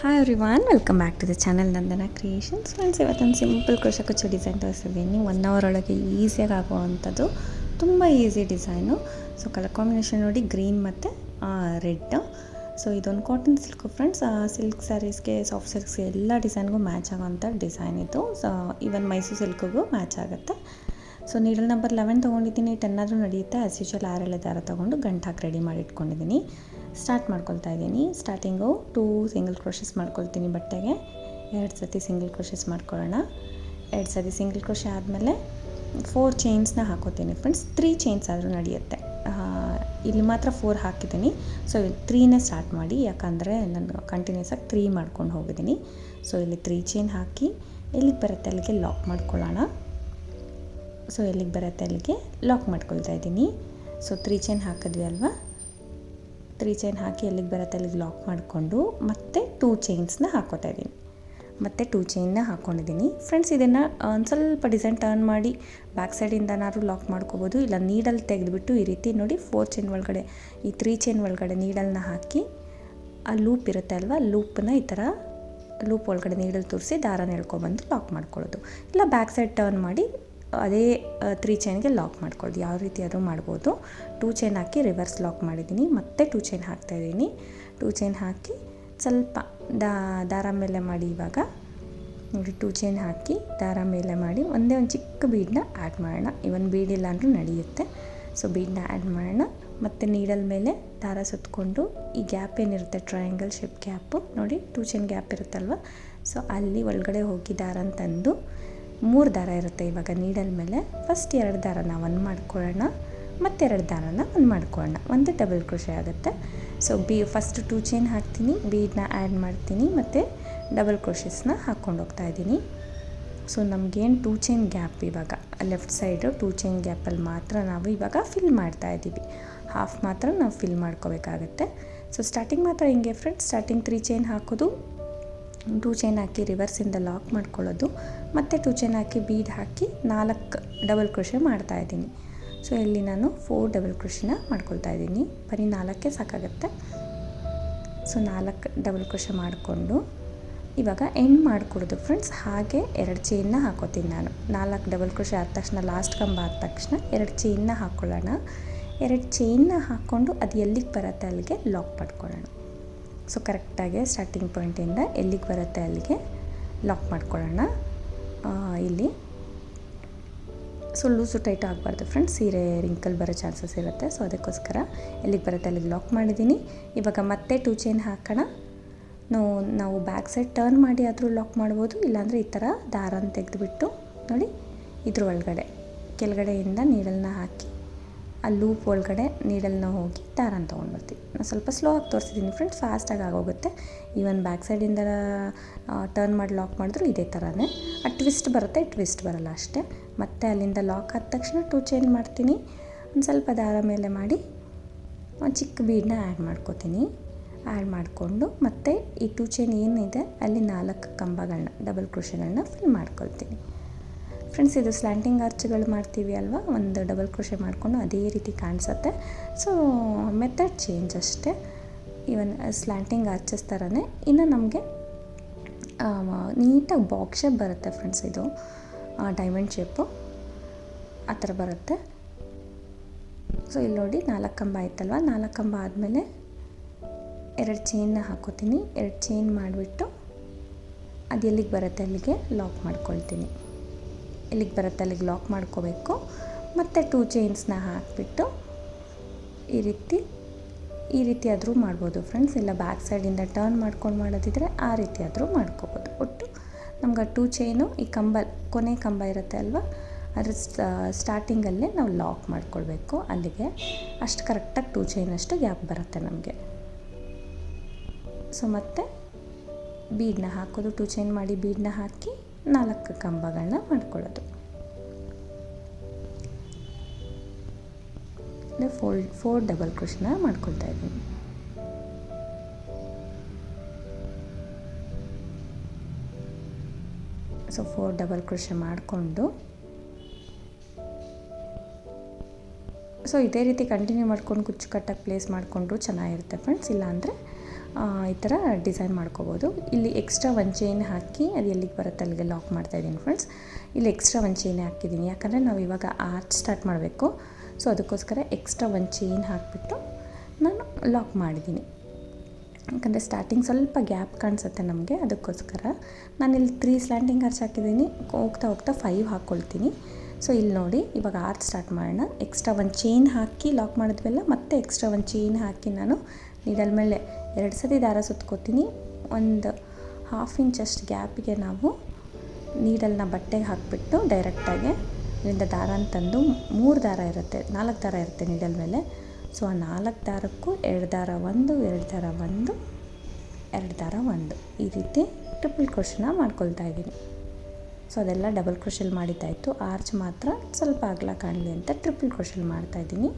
Hi everyone welcome back to the channel Nandana creations friends ಇವತ್ತೊಂದು simple crochet ಕುಚ್ಚು design ತೋರಿಸಿದ್ದೀನಿ. One hour ಒಳಗೆ ಈಸಿಯಾಗಿ ಆಗುವಂಥದ್ದು. ತುಂಬ easy design so colour combination ನೋಡಿ ಗ್ರೀನ್ ಮತ್ತು ರೆಡ್ ಸೊ ಇದೊಂದು ಕಾಟನ್ ಸಿಲ್ಕು ಫ್ರೆಂಡ್ಸ್ ಸಿಲ್ಕ್ ಸ್ಯಾರೀಸ್ಗೆ ಸಾಫ್ಟ್ ಸಿಲ್ಕ್ಸ್ಗೆ ಎಲ್ಲ ಡಿಸೈನ್ಗೂ ಮ್ಯಾಚ್ ಆಗೋವಂಥ ಡಿಸೈನ್ ಇದು. ಸೊ ಈವನ್ ಮೈಸೂರು ಸಿಲ್ಕ್ಗೂ ಮ್ಯಾಚ್ ಆಗುತ್ತೆ. ಸೊ ನೀಡಲ್ ನಂಬರ್ ಲೆವೆನ್ ತೊಗೊಂಡಿದ್ದೀನಿ. ಟೆನ್ ಆದರೂ ನಡೆಯುತ್ತೆ. ಆ್ಯಸ್ ಯೂಶಲ್ ಆರೆಳೆ ದಾರ ತೊಗೊಂಡು ಗಂಟು ಹಾಕಿ ರೆಡಿ ಮಾಡಿ ಇಟ್ಕೊಂಡಿದ್ದೀನಿ. ಸ್ಟಾರ್ಟ್ ಮಾಡ್ಕೊಳ್ತಾ ಇದ್ದೀನಿ. ಸ್ಟಾರ್ಟಿಂಗು ಟೂ ಸಿಂಗಲ್ ಕ್ರೋಶಸ್ ಮಾಡ್ಕೊಳ್ತೀನಿ ಬಟ್ಟೆಗೆ. ಎರಡು ಸತಿ ಸಿಂಗಲ್ ಕ್ರೋಶಸ್ ಮಾಡ್ಕೊಳ್ಳೋಣ. ಎರಡು ಸತಿ ಸಿಂಗಲ್ ಕ್ರೋಶೆ ಆದಮೇಲೆ ಫೋರ್ ಚೈನ್ಸ್ನ ಹಾಕೋತೀನಿ ಫ್ರೆಂಡ್ಸ್ ತ್ರೀ ಚೈನ್ಸ್ ಆದರೂ ನಡೆಯುತ್ತೆ. ಇಲ್ಲಿ ಮಾತ್ರ ಫೋರ್ ಹಾಕಿದ್ದೀನಿ. ಸೊ ತ್ರೀನೇ ಸ್ಟಾರ್ಟ್ ಮಾಡಿ, ಯಾಕಂದರೆ ನಾನು ಕಂಟಿನ್ಯೂಸ್ ಆಗಿ ತ್ರೀ ಮಾಡ್ಕೊಂಡು ಹೋಗಿದ್ದೀನಿ. ಸೊ ಇಲ್ಲಿ ತ್ರೀ ಚೈನ್ ಹಾಕಿ, ಎಲ್ಲಿಗೆ ಬರುತ್ತೆ ಅಲ್ಲಿಗೆ ಲಾಕ್ ಮಾಡ್ಕೊಳ್ಳೋಣ. ಸೊ ಎಲ್ಲಿಗೆ ಬರುತ್ತೆ ಅಲ್ಲಿಗೆ ಲಾಕ್ ಮಾಡ್ಕೊಳ್ತಾ ಇದ್ದೀನಿ. ಸೊ ತ್ರೀ ಚೈನ್ ಹಾಕಿದ್ವಿ ಅಲ್ವಾ? ತ್ರೀ ಚೈನ್ ಹಾಕಿ ಎಲ್ಲಿಗೆ ಬರುತ್ತೆ ಅಲ್ಲಿಗೆ ಲಾಕ್ ಮಾಡಿಕೊಂಡು ಮತ್ತೆ ಟೂ ಚೈನ್ಸ್ನ ಹಾಕೋತಾ ಇದ್ದೀನಿ. ಮತ್ತು ಟೂ ಚೈನ್ನ ಹಾಕ್ಕೊಂಡಿದ್ದೀನಿ ಫ್ರೆಂಡ್ಸ್, ಇದನ್ನು ಒಂದು ಸ್ವಲ್ಪ ಡಿಸೈನ್ ಟರ್ನ್ ಮಾಡಿ ಬ್ಯಾಕ್ ಸೈಡಿಂದನಾದ್ರೂ ಲಾಕ್ ಮಾಡ್ಕೋಬೋದು. ಇಲ್ಲ, ನೀಡಲ್ ತೆಗೆದುಬಿಟ್ಟು ಈ ರೀತಿ ನೋಡಿ ಫೋರ್ ಚೈನ್ ಒಳಗಡೆ, ಈ ತ್ರೀ ಚೈನ್ ಒಳಗಡೆ ನೀಡಲ್ನ ಹಾಕಿ, ಆ ಲೂಪ್ ಇರುತ್ತೆ ಅಲ್ವಾ ಲೂಪನ್ನ ಈ ಥರ ಲೂಪ್ ಒಳಗಡೆ ನೀಡಲ್ ತೋರಿಸಿ ದಾರನ ಎಳ್ಕೊಬಂದು ಲಾಕ್ ಮಾಡ್ಕೊಳ್ಳೋದು. ಇಲ್ಲ, ಬ್ಯಾಕ್ ಸೈಡ್ ಟರ್ನ್ ಮಾಡಿ ಅದೇ ತ್ರೀ ಚೈನ್ಗೆ ಲಾಕ್ ಮಾಡ್ಕೊಳ್ಳೋದು ಯಾವ ರೀತಿ ಆದರೂ ಮಾಡ್ಬೋದು. ಟೂ ಚೈನ್ ಹಾಕಿ ರಿವರ್ಸ್ ಲಾಕ್ ಮಾಡಿದ್ದೀನಿ. ಮತ್ತೆ ಟೂ ಚೈನ್ ಹಾಕ್ತಾಯಿದ್ದೀನಿ ಟೂ ಚೈನ್ ಹಾಕಿ ಸ್ವಲ್ಪ ದಾ, ದಾರ ಮೇಲೆ ಮಾಡಿ ಇವಾಗ. ನೋಡಿ ಟೂ ಚೈನ್ ಹಾಕಿ ದಾರ ಮೇಲೆ ಮಾಡಿ ಒಂದೇ ಒಂದು ಚಿಕ್ಕ ಬೀಡನ್ನ ಆ್ಯಡ್ ಮಾಡೋಣ. ಇವನ್ ಬೀಡ್ ಇಲ್ಲ ಅಂದರೂ ನಡೆಯುತ್ತೆ. ಸೊ ಬೀಡನ್ನ ಆ್ಯಡ್ ಮಾಡೋಣ. ಮತ್ತು ನೀಡಲ್ ಮೇಲೆ ದಾರ ಸುತ್ತಕೊಂಡು ಈ ಗ್ಯಾಪ್ ಏನಿರುತ್ತೆ ಟ್ರಯಾಂಗಲ್ ಶೇಪ್ ಗ್ಯಾಪು ನೋಡಿ ಟೂ ಚೈನ್ ಗ್ಯಾಪ್ ಇರುತ್ತಲ್ವ? ಸೊ ಅಲ್ಲಿ ಒಳಗಡೆ ಹೋಗಿ ದಾರನ ತಂದು ಮೂರು ದಾರ ಇರುತ್ತೆ ಇವಾಗ ನೀಡಲ್ ಮೇಲೆ. ಫಸ್ಟ್ ಎರಡು ದಾರನ ಒಂದು ಮಾಡ್ಕೊಳ್ಳೋಣ. ಮತ್ತೆರಡು ದಾರನ ಒಂದು ಮಾಡ್ಕೊಳ್ಳೋಣ. ಒಂದು ಡಬಲ್ ಕ್ರೋಶೆ ಆಗುತ್ತೆ. ಸೊ ಬಿ ಫಸ್ಟ್ ಟೂ ಚೈನ್ ಹಾಕ್ತೀನಿ. ಬೀಡನ್ನ ಆ್ಯಡ್ ಮಾಡ್ತೀನಿ. ಮತ್ತು ಡಬಲ್ ಕ್ರೋಶಸ್ನ ಹಾಕ್ಕೊಂಡು ಹೋಗ್ತಾ ಇದ್ದೀನಿ. ಸೊ ನಮಗೇನು ಟೂ ಚೈನ್ ಗ್ಯಾಪ್ ಇವಾಗ. ಲೆಫ್ಟ್ ಸೈಡು ಟೂ ಚೈನ್ ಗ್ಯಾಪಲ್ಲಿ ಮಾತ್ರ ನಾವು ಇವಾಗ ಫಿಲ್ ಮಾಡ್ತಾ ಇದ್ದೀವಿ. ಹಾಫ್ ಮಾತ್ರ ನಾವು ಫಿಲ್ ಮಾಡ್ಕೋಬೇಕಾಗತ್ತೆ. ಸೊ ಸ್ಟಾರ್ಟಿಂಗ್ ಮಾತ್ರ ಹಿಂಗೆ ಫ್ರೆಂಡ್ಸ್ ಸ್ಟಾರ್ಟಿಂಗ್ ತ್ರೀ ಚೈನ್ ಹಾಕೋದು ಟೂ ಚೈನ್ ಹಾಕಿ ರಿವರ್ಸಿಂದ ಲಾಕ್ ಮಾಡ್ಕೊಳ್ಳೋದು. ಮತ್ತು ಟೂ ಚೈನ್ ಹಾಕಿ ಬೀಡ್ ಹಾಕಿ ನಾಲ್ಕು ಡಬಲ್ ಕ್ರೋಶೆ ಮಾಡ್ತಾ ಇದ್ದೀನಿ. ಸೊ ಇಲ್ಲಿ ನಾನು ಫೋರ್ ಡಬಲ್ ಕ್ರೋಶಿನ ಮಾಡ್ಕೊಳ್ತಾ ಇದ್ದೀನಿ. ಬರೀ ನಾಲ್ಕೇ ಸಾಕಾಗುತ್ತೆ. ಸೊ ನಾಲ್ಕು ಡಬಲ್ ಕ್ರೋಶೆ ಮಾಡಿಕೊಂಡು ಇವಾಗ ಎಂಡ್ ಮಾಡಿಕೊಡೋದು ಫ್ರೆಂಡ್ಸ್ ಹಾಗೆ ಎರಡು ಚೈನ್ನ ಹಾಕೋತೀನಿ ನಾನು. ನಾಲ್ಕು ಡಬಲ್ ಕ್ರೋಶೆ ಆದ ತಕ್ಷಣ ಲಾಸ್ಟ್ ಕಂಬ ಆದ ತಕ್ಷಣ ಎರಡು ಚೈನ್ನ ಹಾಕ್ಕೊಳ್ಳೋಣ ಎರಡು ಚೈನ್ನ ಹಾಕ್ಕೊಂಡು ಅದು ಎಲ್ಲಿಗೆ ಬರುತ್ತೆ ಅಲ್ಲಿಗೆ ಲಾಕ್ ಮಾಡ್ಕೊಳ್ಳೋಣ. ಸೊ ಕರೆಕ್ಟಾಗಿ ಸ್ಟಾರ್ಟಿಂಗ್ ಪಾಯಿಂಟಿಂದ ಎಲ್ಲಿಗೆ ಬರುತ್ತೆ ಅಲ್ಲಿಗೆ ಲಾಕ್ ಮಾಡ್ಕೊಳ್ಳೋಣ. ಇಲ್ಲಿ. ಸೊ ಲೂಸು ಟೈಟ್ ಆಗಬಾರ್ದು ಫ್ರೆಂಡ್ಸ್ ಸೀರೆ ರಿಂಕಲ್ ಬರೋ ಚಾನ್ಸಸ್ ಇರುತ್ತೆ. ಸೊ ಅದಕ್ಕೋಸ್ಕರ ಎಲ್ಲಿಗೆ ಬರುತ್ತೆ ಅಲ್ಲಿಗೆ ಲಾಕ್ ಮಾಡಿದ್ದೀನಿ ಇವಾಗ ಮತ್ತೆ ಟೂ ಚೈನ್ ಹಾಕೋಣ. ನಾವು ನಾವು ಬ್ಯಾಕ್ ಸೈಡ್ ಟರ್ನ್ ಮಾಡಿ ಆದರೂ ಲಾಕ್ ಮಾಡ್ಬೋದು. ಇಲ್ಲಾಂದರೆ ಈ ಥರ ದಾರನ ತೆಗೆದುಬಿಟ್ಟು ನೋಡಿ ಇದ್ರ ಒಳಗಡೆ, ಕೆಳಗಡೆಯಿಂದ ನೀಡಲ್ನ ಹಾಕಿ. ಆ ಲೂಪ್ ಒಳಗಡೆ ನೀಡಲ್ನ ಹೋಗಿ ದಾರನ ತೊಗೊಂಡ್ಬರ್ತೀವಿ. ನಾನು ಸ್ವಲ್ಪ ಸ್ಲೋ ಆಗಿ ತೋರಿಸಿದ್ದೀನಿ ಫ್ರೆಂಡ್ಸ್ ಫಾಸ್ಟಾಗಿ ಆಗೋಗುತ್ತೆ. ಈವನ್ ಬ್ಯಾಕ್ ಸೈಡಿಂದ ಟರ್ನ್ ಮಾಡಿ ಲಾಕ್ ಮಾಡಿದ್ರು ಇದೇ ಥರನೇ ಆ ಟ್ವಿಸ್ಟ್ ಬರುತ್ತೆ ಟ್ವಿಸ್ಟ್ ಬರಲ್ಲ ಅಷ್ಟೇ. ಮತ್ತೆ ಅಲ್ಲಿಂದ ಲಾಕ್ ಆದ ತಕ್ಷಣ ಟೂ ಚೈನ್ ಮಾಡ್ತೀನಿ. ಒಂದು ಸ್ವಲ್ಪ ದಾರ ಮೇಲೆ ಮಾಡಿ, ಒಂದು ಚಿಕ್ಕ ಬೀಡನ್ನ ಆ್ಯಡ್ ಮಾಡ್ಕೋತೀನಿ. ಆ್ಯಡ್ ಮಾಡಿಕೊಂಡು ಮತ್ತು ಈ ಟೂ ಚೈನ್ ಏನಿದೆ, ಅಲ್ಲಿ ನಾಲ್ಕು ಕಂಬಗಳನ್ನ ಡಬಲ್ ಕೃಷಿಗಳನ್ನ ಫಿಲ್ ಮಾಡ್ಕೊಳ್ತೀನಿ. ಫ್ರೆಂಡ್ಸ್ ಇದು ಸ್ಲ್ಯಾಂಟಿಂಗ್ ಆರ್ಚ್ಗಳು ಮಾಡ್ತೀವಿ ಅಲ್ವಾ? ಒಂದು ಡಬಲ್ ಕ್ರೋಶೆ ಮಾಡಿಕೊಂಡು ಅದೇ ರೀತಿ ಕಾಣಿಸುತ್ತೆ. ಸೊ ಮೆಥಡ್ ಚೇಂಜ್ ಅಷ್ಟೇ. ಇವನ್ ಸ್ಲ್ಯಾಂಟಿಂಗ್ ಆರ್ಚಸ್ ಥರನೇ ಇನ್ನು ನಮಗೆ ನೀಟಾಗಿ ಬಾಕ್ಸ್ ಶೇಪ್ ಬರುತ್ತೆ ಫ್ರೆಂಡ್ಸ್ ಇದು. ಡೈಮಂಡ್ ಶೇಪು ಆ ಥರ ಬರುತ್ತೆ. ಸೊ ಇಲ್ಲಿ ನೋಡಿ ನಾಲ್ಕು ಕಂಬ ಆಯ್ತಲ್ವ? ನಾಲ್ಕು ಕಂಬ ಆದಮೇಲೆ ಎರಡು ಚೈನ್ನ ಹಾಕೋತೀನಿ. ಎರಡು ಚೈನ್ ಮಾಡಿಬಿಟ್ಟು ಅದು ಎಲ್ಲಿಗೆ ಬರುತ್ತೆ ಅಲ್ಲಿಗೆ? ಲಾಕ್ ಮಾಡ್ಕೊಳ್ತೀನಿ. ಎಲ್ಲಿಗೆ ಬರುತ್ತೆ, ಅಲ್ಲಿಗೆ ಲಾಕ್ ಮಾಡ್ಕೋಬೇಕು. ಮತ್ತು ಟೂ ಚೈನ್ಸ್ನ ಹಾಕಿಬಿಟ್ಟು ಈ ರೀತಿ ಈ ರೀತಿ ಆದರೂ ಮಾಡ್ಬೋದು ಫ್ರೆಂಡ್ಸ್ ಇಲ್ಲ ಬ್ಯಾಕ್ ಸೈಡಿಂದ ಟರ್ನ್ ಮಾಡ್ಕೊಂಡು ಮಾಡೋದಿದ್ರೆ ಆ ರೀತಿ ಆದರೂ ಮಾಡ್ಕೋಬೋದು. ಒಟ್ಟು ನಮ್ಗೆ ಟೂ ಚೈನು ಈ ಕಂಬ, ಕೊನೆ ಕಂಬ ಇರುತ್ತೆ ಅಲ್ವಾ? ಅದ್ರ ಸ್ಟಾರ್ಟಿಂಗಲ್ಲೇ ನಾವು ಲಾಕ್ ಮಾಡ್ಕೊಳ್ಬೇಕು. ಅಲ್ಲಿಗೆ ಅಷ್ಟು ಕರೆಕ್ಟಾಗಿ ಟೂ ಚೈನ್ ಅಷ್ಟು ಗ್ಯಾಪ್ ಬರುತ್ತೆ ನಮಗೆ. ಸೊ ಮತ್ತು ಬೀಡನ್ನ ಹಾಕೋದು ಟೂ ಚೈನ್ ಮಾಡಿ ಬೀಡನ್ನ ಹಾಕಿ ನಾಲ್ಕು ಕಂಬಗಳನ್ನ ಮಾಡ್ಕೊಳ್ಳೋದು. ಫೋಲ್ ಫೋರ್ ಡಬಲ್ ಕ್ರೋಶನ ಮಾಡ್ಕೊಳ್ತಾ ಇದ್ದೀನಿ. ಸೊ ಫೋರ್ ಡಬಲ್ ಕ್ರೋಶ ಮಾಡಿಕೊಂಡು. ಸೊ ಇದೇ ರೀತಿ ಕಂಟಿನ್ಯೂ ಮಾಡ್ಕೊಂಡು ಕುಚ್ಚು ಕಟ್ಟಕ್ಕೆ ಪ್ಲೇಸ್ ಮಾಡಿಕೊಂಡ್ರು ಚೆನ್ನಾಗಿರುತ್ತೆ ಫ್ರೆಂಡ್ಸ್ ಇಲ್ಲಾಂದರೆ ಈ ಥರ ಡಿಸೈನ್ ಮಾಡ್ಕೋಬೋದು. ಇಲ್ಲಿ ಎಕ್ಸ್ಟ್ರಾ ಒಂದು ಚೈನ್ ಹಾಕಿ ಅದು ಎಲ್ಲಿಗೆ ಬರುತ್ತೆ ಅಲ್ಲಿಗೆ ಲಾಕ್ ಮಾಡ್ತಾ ಇದ್ದೀನಿ ಫ್ರೆಂಡ್ಸ್ ಇಲ್ಲಿ ಎಕ್ಸ್ಟ್ರಾ ಒಂದು ಚೈನ್ ಹಾಕಿದ್ದೀನಿ. ಯಾಕಂದರೆ ನಾವು ಇವಾಗ ಆರ್ಚ್ ಸ್ಟಾರ್ಟ್ ಮಾಡಬೇಕು. ಸೊ ಅದಕ್ಕೋಸ್ಕರ ಎಕ್ಸ್ಟ್ರಾ ಒಂದು ಚೈನ್ ಹಾಕಿಬಿಟ್ಟು ನಾನು ಲಾಕ್ ಮಾಡಿದ್ದೀನಿ. ಯಾಕಂದರೆ ಸ್ಟಾರ್ಟಿಂಗ್ ಸ್ವಲ್ಪ ಗ್ಯಾಪ್ ಕಾಣಿಸುತ್ತೆ ನಮಗೆ. ಅದಕ್ಕೋಸ್ಕರ ನಾನಿಲ್ಲಿ ತ್ರೀ ಸ್ಲ್ಯಾಂಡಿಂಗ್ ಆರ್ಚ್ ಹಾಕಿದ್ದೀನಿ. ಹೋಗ್ತಾ ಹೋಗ್ತಾ ಫೈವ್ ಹಾಕ್ಕೊಳ್ತೀನಿ ಸೊ ಇಲ್ಲಿ ನೋಡಿ ಇವಾಗ ಆರ್ಚ್ ಸ್ಟಾರ್ಟ್ ಮಾಡೋಣ. ಎಕ್ಸ್ಟ್ರಾ ಒಂದು ಚೈನ್ ಹಾಕಿ ಲಾಕ್ ಮಾಡಿದ್ವೆಲ್ಲ, ಮತ್ತೆ ಎಕ್ಸ್ಟ್ರಾ ಒಂದು ಚೈನ್ ಹಾಕಿ ನಾನು ನೀಡಲ್ ಮೇಲೆ ಎರಡು ಸತಿ ದಾರ ಸುತ್ಕೋತೀನಿ. ಒಂದು ಹಾಫ್ ಇಂಚಷ್ಟು ಗ್ಯಾಪಿಗೆ ನಾವು ನೀಡಲ್ನ ಬಟ್ಟೆಗೆ ಹಾಕಿಬಿಟ್ಟು ಡೈರೆಕ್ಟಾಗಿ ಇಲ್ಲಿಂದ ದಾರ ತಂದು ಮೂರು ದಾರ ಇರುತ್ತೆ, ನಾಲ್ಕು ದಾರ ಇರುತ್ತೆ ನೀಡಲ್ ಮೇಲೆ. ಸೊ ಆ ನಾಲ್ಕು ದಾರಕ್ಕೂ ಎರಡು ದಾರ ಒಂದು, ಎರಡು ದಾರ ಒಂದು, ಎರಡು ದಾರ ಒಂದು. ಈ ರೀತಿ ಟ್ರಿಪಲ್ ಕ್ರೋಶನ ಮಾಡ್ಕೊಳ್ತಾ ಇದ್ದೀನಿ. ಸೊ ಅದೆಲ್ಲ ಡಬಲ್ ಕ್ರೋಶಲ್ ಮಾಡಿದ್ದಾಯಿತು. ಆರ್ಚ್ ಮಾತ್ರ ಸ್ವಲ್ಪ ಅಗಲ ಕಾಣಲಿ ಅಂತ ಟ್ರಿಪಲ್ ಕ್ರೋಶಲ್ ಮಾಡ್ತಾಯಿದ್ದೀನಿ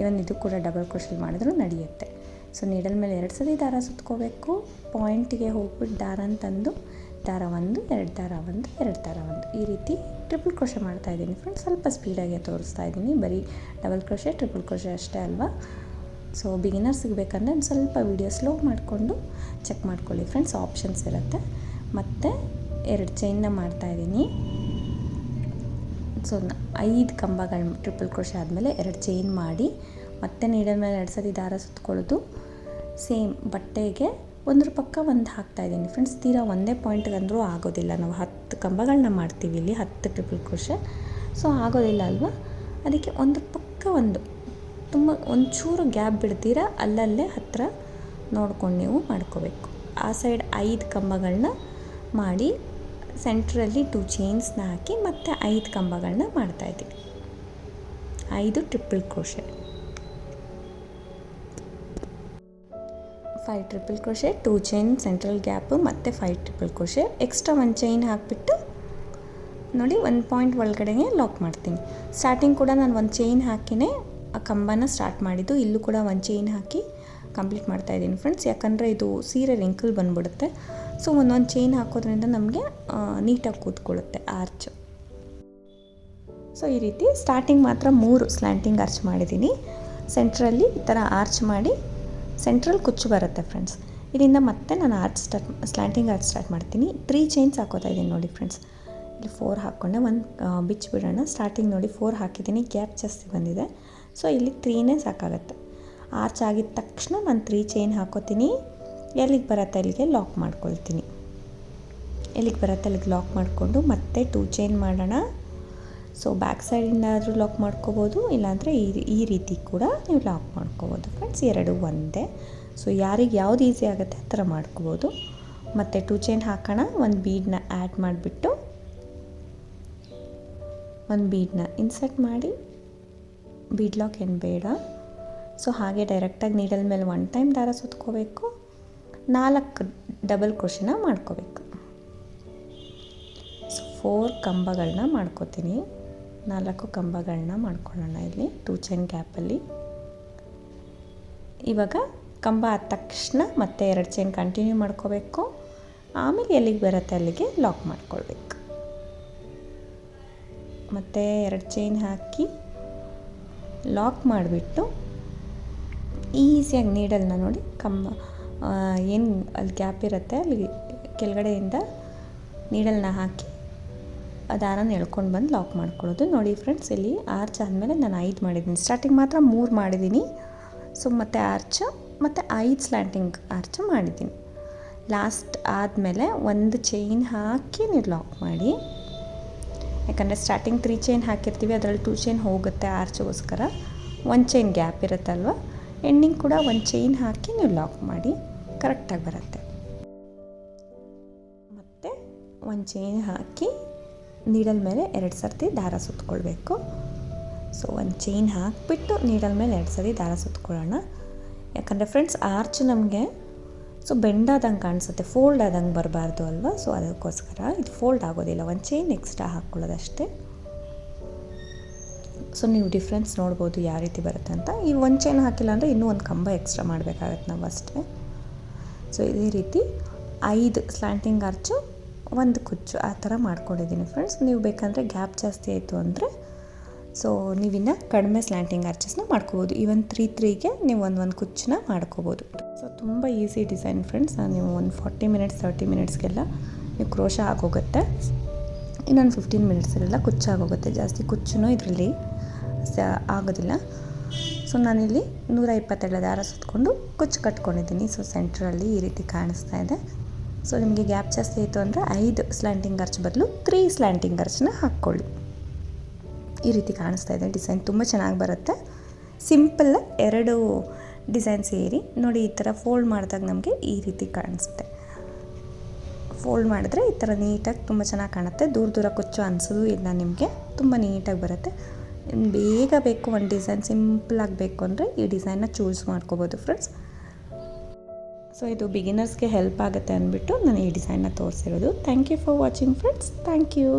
ಇವನ್ ಇದು ಕೂಡ ಡಬಲ್ ಕ್ರೋಶಲ್ ಮಾಡಿದ್ರೂ ನಡೆಯುತ್ತೆ. ಸೊ ನೀಡಲ್ ಮೇಲೆ ಎರಡು ಸತಿ ದಾರ ಸುತ್ಕೋಬೇಕು. ಪಾಯಿಂಟಿಗೆ ಹೋಗ್ಬಿಟ್ಟು ದಾರ ತಂದು, ದಾರ ಒಂದು, ಎರಡು ದಾರ ಒಂದು, ಎರಡು ದಾರ ಒಂದು. ಈ ರೀತಿ ಟ್ರಿಪಲ್ ಕ್ರೋಶೆ ಮಾಡ್ತಾ ಇದ್ದೀನಿ ಫ್ರೆಂಡ್ಸ್ ಸ್ವಲ್ಪ ಸ್ಪೀಡಾಗಿ ತೋರಿಸ್ತಾ ಇದ್ದೀನಿ. ಬರೀ ಡಬಲ್ ಕ್ರೋಶೆ ಟ್ರಿಪಲ್ ಕ್ರೋಶೆ ಅಷ್ಟೇ ಅಲ್ವಾ? ಸೊ ಬಿಗಿನರ್ ಸಿಗಬೇಕಂದ್ರೆ ಒಂದು ಸ್ವಲ್ಪ ವೀಡಿಯೋ ಸ್ಲೋ ಮಾಡಿಕೊಂಡು ಚೆಕ್ ಮಾಡ್ಕೊಳ್ಳಿ ಫ್ರೆಂಡ್ಸ್ ಆಪ್ಷನ್ಸ್ ಇರುತ್ತೆ. ಮತ್ತು ಎರಡು ಚೈನ್ನ ಮಾಡ್ತಾಯಿದ್ದೀನಿ ಸೊ ಐದು ಕಂಬಗಳು ಟ್ರಿಪಲ್ ಕ್ರೋಶೆ ಆದಮೇಲೆ ಎರಡು ಚೈನ್ ಮಾಡಿ ಮತ್ತೆ ನೀಡಲ್ ಮೇಲೆ ಎರಡು ಸತಿ ದಾರ ಸುತ್ಕೊಳ್ಳೋದು. ಸೇಮ್ ಬಟ್ಟೆಗೆ ಒಂದ್ರ ಪಕ್ಕ ಒಂದು ಹಾಕ್ತಾಯಿದ್ದೀನಿ ಫ್ರೆಂಡ್ಸ್ ತೀರಾ ಒಂದೇ ಪಾಯಿಂಟ್ಗೆ ಅಂದರೂ ಆಗೋದಿಲ್ಲ. ನಾವು ಹತ್ತು ಕಂಬಗಳನ್ನ ಮಾಡ್ತೀವಿ ಇಲ್ಲಿ, ಹತ್ತು ಟ್ರಿಪಲ್ ಕ್ರೋಶೆ ಸೊ ಆಗೋದಿಲ್ಲ ಅಲ್ವಾ? ಅದಕ್ಕೆ ಒಂದ್ರ ಪಕ್ಕ ಒಂದು, ತುಂಬ ಒಂಚೂರು ಗ್ಯಾಪ್ ಬಿಡ್ತೀರಾ? ಅಲ್ಲಲ್ಲೇ ಹತ್ತಿರ ನೋಡ್ಕೊಂಡು ನೀವು ಮಾಡ್ಕೋಬೇಕು. ಆ ಸೈಡ್ ಐದು ಕಂಬಗಳನ್ನ ಮಾಡಿ ಸೆಂಟ್ರಲ್ಲಿ ಟೂ ಚೈನ್ಸ್ನ ಹಾಕಿ ಮತ್ತು ಐದು ಕಂಬಗಳನ್ನ ಮಾಡ್ತಾಯಿದ್ದೀವಿ ಐದು triple crochet five triple crochet two chain central gap ಮತ್ತು ಫೈವ್ ಟ್ರಿಪಲ್ ಕ್ರೋಶೆ ಎಕ್ಸ್ಟ್ರಾ ಒಂದು ಚೈನ್ ಹಾಕಿಬಿಟ್ಟು ನೋಡಿ ಒನ್ ಪಾಯಿಂಟ್ ಒಳಗಡೆಗೆ ಲಾಕ್ ಮಾಡ್ತೀನಿ. ಸ್ಟಾರ್ಟಿಂಗ್ ಕೂಡ ನಾನು ಒಂದು ಚೈನ್ ಹಾಕಿನೇ ಆ ಕಂಬನ ಸ್ಟಾರ್ಟ್ ಮಾಡಿದ್ದು. ಇಲ್ಲೂ ಕೂಡ ಒಂದು ಚೈನ್ ಹಾಕಿ ಕಂಪ್ಲೀಟ್ ಮಾಡ್ತಾ ಇದ್ದೀನಿ ಫ್ರೆಂಡ್ಸ್ ಯಾಕಂದರೆ ಇದು ಸೀರೆ ರಿಂಕಲ್ ಬಂದ್ಬಿಡುತ್ತೆ. ಸೊ ಒಂದೊಂದು ಚೈನ್ ಹಾಕೋದ್ರಿಂದ ನಮಗೆ ನೀಟಾಗಿ ಕೂತ್ಕೊಳ್ಳುತ್ತೆ ಆರ್ಚ್ ಸೊ ಈ ರೀತಿ ಸ್ಟಾರ್ಟಿಂಗ್ ಮಾತ್ರ ಮೂರು ಸ್ಲ್ಯಾಂಟಿಂಗ್ ಆರ್ಚ್ ಮಾಡಿದ್ದೀನಿ. ಸೆಂಟ್ರಲ್ಲಿ ಈ ಥರ ಆರ್ಚ್ ಮಾಡಿ ಸೆಂಟ್ರಲ್ ಕುಚ್ಚು ಬರುತ್ತೆ ಫ್ರೆಂಡ್ಸ್ ಇದರಿಂದ ಮತ್ತೆ ನಾನು arch start slanting arch start ಮಾಡ್ತೀನಿ. ತ್ರೀ ಚೈನ್ಸ್ ಹಾಕೋತಾ ಇದ್ದೀನಿ ನೋಡಿ ಫ್ರೆಂಡ್ಸ್ ಇಲ್ಲಿ ಫೋರ್ ಹಾಕ್ಕೊಂಡೆ ಒಂದು ಬಿಚ್ಚಿಬಿಡೋಣ. ಸ್ಟಾರ್ಟಿಂಗ್ ನೋಡಿ ಫೋರ್ ಹಾಕಿದ್ದೀನಿ. ಗ್ಯಾಪ್ ಜಾಸ್ತಿ ಬಂದಿದೆ. ಸೊ ಇಲ್ಲಿ ತ್ರೀನೇ ಸಾಕಾಗತ್ತೆ. ಆರ್ಚ್ ಆಗಿದ ತಕ್ಷಣ ನಾನು ತ್ರೀ ಚೈನ್ ಹಾಕೋತೀನಿ. ಎಲ್ಲಿಗೆ ಬರುತ್ತೆ? ಅಲ್ಲಿಗೆ ಲಾಕ್ ಮಾಡ್ಕೊಳ್ತೀನಿ. ಎಲ್ಲಿಗೆ ಬರುತ್ತೆ? ಅಲ್ಲಿಗೆ ಲಾಕ್ ಮಾಡಿಕೊಂಡು ಮತ್ತೆ ಟೂ ಚೈನ್ ಮಾಡೋಣ. ಸೊ ಬ್ಯಾಕ್ ಸೈಡಿಂದ ಆದರೂ ಲಾಕ್ ಮಾಡ್ಕೋಬೋದು, ಇಲ್ಲಾಂದರೆ ಈ ಈ ರೀತಿ ಕೂಡ ನೀವು ಲಾಕ್ ಮಾಡ್ಕೋಬೋದು ಫ್ರೆಂಡ್ಸ್ ಎರಡು ಒಂದೇ. ಸೊ ಯಾರಿಗೆ ಯಾವ್ದು ಈಸಿ ಆಗುತ್ತೆ ಆ ಥರ ಮಾಡ್ಕೋಬೋದು. ಮತ್ತು ಟೂ ಚೈನ್ ಹಾಕೋಣ. ಒಂದು ಬೀಡನ್ನ ಆ್ಯಡ್ ಮಾಡಿಬಿಟ್ಟು ಒಂದು ಬೀಡನ್ನ ಇನ್ಸರ್ಟ್ ಮಾಡಿ. ಬೀಡ್ ಲಾಕ್ ಏನು ಬೇಡ. ಸೊ ಹಾಗೆ ಡೈರೆಕ್ಟಾಗಿ ನೀಡಲ್ ಮೇಲೆ ಒನ್ ಟೈಮ್ ದಾರ ಸುತ್ಕೋಬೇಕು. ನಾಲ್ಕು ಡಬಲ್ ಕ್ರೋಶನ ಮಾಡ್ಕೋಬೇಕು. ಸೊ ಫೋರ್ ಕಂಬಗಳನ್ನ ಮಾಡ್ಕೋತೀನಿ. ನಾಲ್ಕು ಕಂಬಗಳನ್ನ ಮಾಡ್ಕೊಳ್ಳೋಣ ಇಲ್ಲಿ ಟೂ ಚೈನ್ ಗ್ಯಾಪಲ್ಲಿ ಇವಾಗ ಕಂಬ ಆದ ತಕ್ಷಣ ಮತ್ತೆ ಎರಡು ಚೈನ್ ಕಂಟಿನ್ಯೂ ಮಾಡ್ಕೋಬೇಕು. ಆಮೇಲೆ ಎಲ್ಲಿಗೆ ಬರುತ್ತೆ ಅಲ್ಲಿಗೆ ಲಾಕ್ ಮಾಡ್ಕೊಳ್ಬೇಕು. ಮತ್ತು ಎರಡು ಚೈನ್ ಹಾಕಿ ಲಾಕ್ ಮಾಡಿಬಿಟ್ಟು ಈಸಿಯಾಗಿ ನೀಡಲ್ನ ನೋಡಿ ಕಂಬ ಏನು ಅಲ್ಲಿ ಗ್ಯಾಪ್ ಇರುತ್ತೆ ಅಲ್ಲಿ ಕೆಳಗಡೆಯಿಂದ ನೀಡಲ್ನ ಹಾಕಿ ದಾರನ ಎಳ್ಕೊಂಡು ಬಂದು ಲಾಕ್ ಮಾಡ್ಕೊಳ್ಳೋದು. ನೋಡಿ ಫ್ರೆಂಡ್ಸ್ ಇಲ್ಲಿ ಆರ್ಚ್ ಆದಮೇಲೆ ನಾನು ಐದು ಮಾಡಿದ್ದೀನಿ. ಸ್ಟಾರ್ಟಿಂಗ್ ಮಾತ್ರ ಮೂರು ಮಾಡಿದ್ದೀನಿ. ಸೊ ಮತ್ತು ಆರ್ಚ್ ಮತ್ತು ಐದು ಸ್ಲ್ಯಾಂಟಿಂಗ್ ಆರ್ಚ್ ಮಾಡಿದ್ದೀನಿ. ಲಾಸ್ಟ್ ಆದಮೇಲೆ ಒಂದು ಚೈನ್ ಹಾಕಿ ನೀವು ಲಾಕ್ ಮಾಡಿ. ಯಾಕಂದರೆ ಸ್ಟಾರ್ಟಿಂಗ್ ತ್ರೀ ಚೈನ್ ಹಾಕಿರ್ತೀವಿ, ಅದರಲ್ಲಿ ಟೂ ಚೈನ್ ಹೋಗುತ್ತೆ ಆರ್ಚ್ಗೋಸ್ಕರ ಒಂದು ಚೈನ್ ಗ್ಯಾಪ್ ಇರುತ್ತಲ್ವ? ಎಂಡಿಂಗ್ ಕೂಡ ಒಂದು ಚೈನ್ ಹಾಕಿ ನೀವು ಲಾಕ್ ಮಾಡಿ ಕರೆಕ್ಟಾಗಿ ಬರುತ್ತೆ. ಮತ್ತು ಒಂದು ಚೈನ್ ಹಾಕಿ ನೀಡಲ್ ಮೇಲೆ ಎರಡು ಸರ್ತಿ ದಾರ ಸುತ್ತಕೊಳ್ಬೇಕು ಸೊ ಒಂದು ಚೈನ್ ಹಾಕಿಬಿಟ್ಟು ನೀಡಲ್ ಮೇಲೆ ಎರಡು ಸರಿ ದಾರ ಸುತ್ತಕೊಳ್ಳೋಣ ಯಾಕಂದರೆ ಫ್ರೆಂಡ್ಸ್ ಆರ್ಚ್ ನಮಗೆ ಸೊ ಬೆಂಡಾದಂಗೆ ಕಾಣಿಸುತ್ತೆ ಫೋಲ್ಡ್ ಆದಂಗೆ ಬರಬಾರ್ದು ಅಲ್ವಾ? ಸೊ ಅದಕ್ಕೋಸ್ಕರ ಇದು ಫೋಲ್ಡ್ ಆಗೋದಿಲ್ಲ, ಒಂದು ಚೈನ್ ಎಕ್ಸ್ಟ್ರಾ ಹಾಕ್ಕೊಳ್ಳೋದಷ್ಟೇ. ಸೊ ನೀವು ಡಿಫ್ರೆನ್ಸ್ ನೋಡ್ಬೋದು ಯಾವ ರೀತಿ ಬರುತ್ತೆ ಅಂತ. ಈ ಒಂದು ಚೈನ್ ಹಾಕಿಲ್ಲ ಅಂದರೆ ಇನ್ನೂ ಒಂದು ಕಂಬ ಎಕ್ಸ್ಟ್ರಾ ಮಾಡಬೇಕಾಗತ್ತೆ ನಾವು ಅಷ್ಟೇ ಸೊ ಇದೇ ರೀತಿ ಐದು ಸ್ಲ್ಯಾಂಟಿಂಗ್ ಆರ್ಚು ಒಂದು ಕುಚ್ಚು ಆ ಥರ ಮಾಡ್ಕೊಂಡಿದ್ದೀನಿ ಫ್ರೆಂಡ್ಸ್ ನೀವು ಬೇಕಂದರೆ ಗ್ಯಾಪ್ ಜಾಸ್ತಿ ಆಯಿತು ಅಂದರೆ ಸೊ ನೀವಿನ್ನು ಕಡಿಮೆ ಸ್ಲ್ಯಾಂಟಿಂಗ್ ಆರ್ಚಸ್ನ ಮಾಡ್ಕೋಬೋದು. ಈವನ್ ತ್ರೀ ತ್ರೀಗೆ ನೀವು ಒಂದು ಒಂದು ಕುಚ್ಚನ್ನ ಮಾಡ್ಕೋಬೋದು. ಸೊ ತುಂಬ ಈಸಿ ಡಿಸೈನ್ ಫ್ರೆಂಡ್ಸ್ ನೀವು ಒಂದು ಫಾರ್ಟಿ ಮಿನಿಟ್ಸ್ ತರ್ಟಿ ಮಿನಿಟ್ಸ್ಗೆಲ್ಲ ನೀವು ಕ್ರೋಶ ಆಗೋಗುತ್ತೆ. ಇನ್ನೊಂದು ಫಿಫ್ಟೀನ್ ಮಿನಿಟ್ಸಲ್ಲೆಲ್ಲ ಕುಚ್ಚಾಗೋಗುತ್ತೆ ಜಾಸ್ತಿ ಕುಚ್ಚೂ ಇದರಲ್ಲಿ ಸ ಆಗೋದಿಲ್ಲ. ಸೊ ನಾನಿಲ್ಲಿ ನೂರ ಇಪ್ಪತ್ತೆರಡು ದಾರ ಸುತ್ತಕೊಂಡು ಕುಚ್ಚು ಕಟ್ಕೊಂಡಿದ್ದೀನಿ. ಸೊ ಸೆಂಟ್ರಲ್ಲಿ ಈ ರೀತಿ ಕಾಣಿಸ್ತಾ ಇದೆ. ಸೊ ನಿಮಗೆ ಗ್ಯಾಪ್ ಜಾಸ್ತಿ ಆಯಿತು ಅಂದರೆ ಐದು ಸ್ಲ್ಯಾಂಟಿಂಗ್ ಅರ್ಚ್ ಬದಲು ತ್ರೀ ಸ್ಲ್ಯಾಂಟಿಂಗ್ ಅರ್ಚನ್ನ ಹಾಕ್ಕೊಳ್ಳಿ. ಈ ರೀತಿ ಕಾಣಿಸ್ತಾ ಇದೆ ಡಿಸೈನ್ ತುಂಬ ಚೆನ್ನಾಗಿ ಬರುತ್ತೆ. ಸಿಂಪಲ್ ಎರಡು ಡಿಸೈನ್ ಸೇರಿ ನೋಡಿ, ಈ ಥರ ಫೋಲ್ಡ್ ಮಾಡಿದಾಗ ನಮಗೆ ಈ ರೀತಿ ಕಾಣಿಸುತ್ತೆ. ಫೋಲ್ಡ್ ಮಾಡಿದ್ರೆ ಈ ಥರ ನೀಟಾಗಿ ತುಂಬ ಚೆನ್ನಾಗಿ ಕಾಣುತ್ತೆ. ದೂರ ದೂರ ಕೊಚ್ಚು ಅನಿಸೋದು ಇಲ್ಲ ನಿಮಗೆ, ತುಂಬ ನೀಟಾಗಿ ಬರುತ್ತೆ. ಬೇಗ ಬೇಕು ಒಂದು ಡಿಸೈನ್ ಸಿಂಪಲ್ ಆಗಬೇಕು ಅಂದರೆ ಈ ಡಿಸೈನ್ನ ಚೂಸ್ ಮಾಡ್ಕೋಬೋದು ಫ್ರೆಂಡ್ಸ್ ಸೊ ಇದು ಬಿಗಿನರ್ಸ್ಗೆ ಹೆಲ್ಪ್ ಆಗುತ್ತೆ ಅಂದ್ಬಿಟ್ಟು ನಾನು ಈ ಡಿಸೈನ್ನ ತೋರಿಸಿರೋದು. Thank you for watching friends thank you